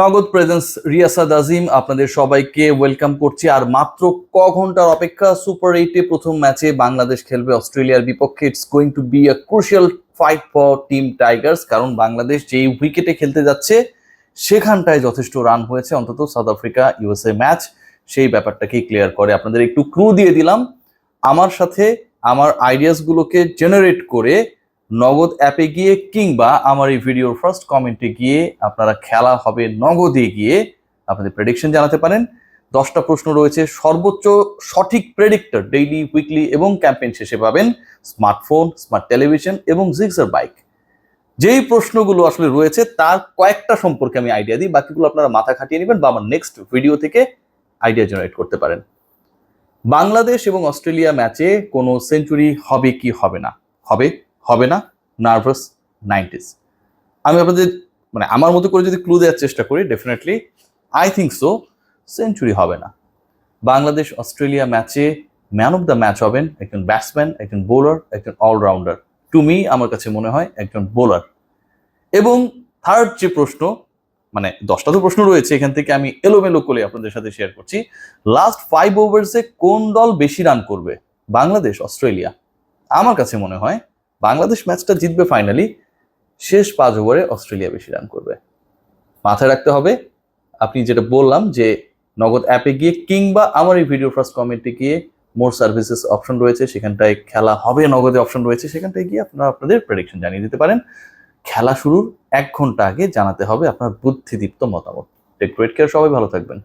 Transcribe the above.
নগদ প্রেজেন্স রিয়াসাদ আজিম, আপনাদের সবাইকে ওয়েলকাম করছি। আর মাত্র ক ঘণ্টার অপেক্ষা সুপার এইটে প্রথম ম্যাচে বাংলাদেশ খেলবে অস্ট্রেলিয়ার বিপক্ষে। It's going to be a crucial fight for team tigers কারণ বাংলাদেশ যেই উইকেটে খেলতে যাচ্ছে, সেখানটায় যথেষ্ট রান হয়েছে। অন্তত সাউথ আফ্রিকা ইউএসএ ম্যাচ সেই ব্যাপারটাকেই ক্লিয়ার করে। আপনাদের একটু ক্রু দিয়ে দিলাম। আমার সাথে আমার আইডিয়াসগুলোকে জেনারেট করে নগদ অ্যাপে গিয়ে কিংবা আমার এই ভিডিওর ফার্স্ট কমেন্টে গিয়ে আপনারা খেলা হবে নগদে গিয়ে আপনাদের প্রেডিকশন জানাতে পারেন। দশটা প্রশ্ন রয়েছে, সর্বোচ্চ সঠিক প্রেডিক্টর ডেইলি উইকলি এবং ক্যাম্পেইন শেষে পাবেন স্মার্টফোন স্মার্ট টেলিভিশন এবং জিক্সার বাইক যেই প্রশ্নগুলো আসলে রয়েছে, তার কয়েকটা সম্পর্কে আমি আইডিয়া দিই, বাকিগুলো আপনারা মাথা খাটিয়ে নেবেন বা আমার নেক্সট ভিডিও থেকে আইডিয়া জেনারেট করতে পারেন। বাংলাদেশ এবং অস্ট্রেলিয়া ম্যাচে কোনো সেঞ্চুরি হবে কি হবে না? হবে হবে না নার্ভাস নাইনটিস আমি আপনাদের মানে আমার মতো করে যদি ক্লু দেওয়ার চেষ্টা করি definitely I think so century হবে না। বাংলাদেশ, অস্ট্রেলিয়া ম্যাচে ম্যান অফ দ্য ম্যাচ হবেন একজন ব্যাটসম্যান একজন বোলার একজন অলরাউন্ডার টু মি আমার কাছে মনে হয় একজন বোলার এবং থার্ড যে প্রশ্ন মানে দশটা তো প্রশ্ন রয়েছে, এখান থেকে আমি এলোমেলো করে আপনাদের সাথে শেয়ার করছি। লাস্ট ফাইভ ওভার্সে কোন দল বেশি রান করবে? বাংলাদেশ, অস্ট্রেলিয়া। আমার কাছে মনে হয় বাংলাদেশ ম্যাচটা জিতবে ফাইনালি শেষ পাঁচ ওভারে অস্ট্রেলিয়া বেশি রান করবে। মাথায় রাখতে হবে, আপনি যেটা বললাম যে নগদ অ্যাপে গিয়ে কিংবা আমার এই ভিডিও ফার্স্ট কমেন্টে গিয়ে মোর সার্ভিসেস অপশন রয়েছে, সেখানটায় খেলা হবে, নগদে অপশন রয়েছে, সেখানটায় গিয়ে আপনারা আপনাদের প্রেডিকশন জানিয়ে দিতে পারেন। খেলা শুরুর এক ঘণ্টা আগে জানাতে হবে আপনার বুদ্ধিদীপ্ত মতামত। টেক সবাই, ভালো থাকবেন।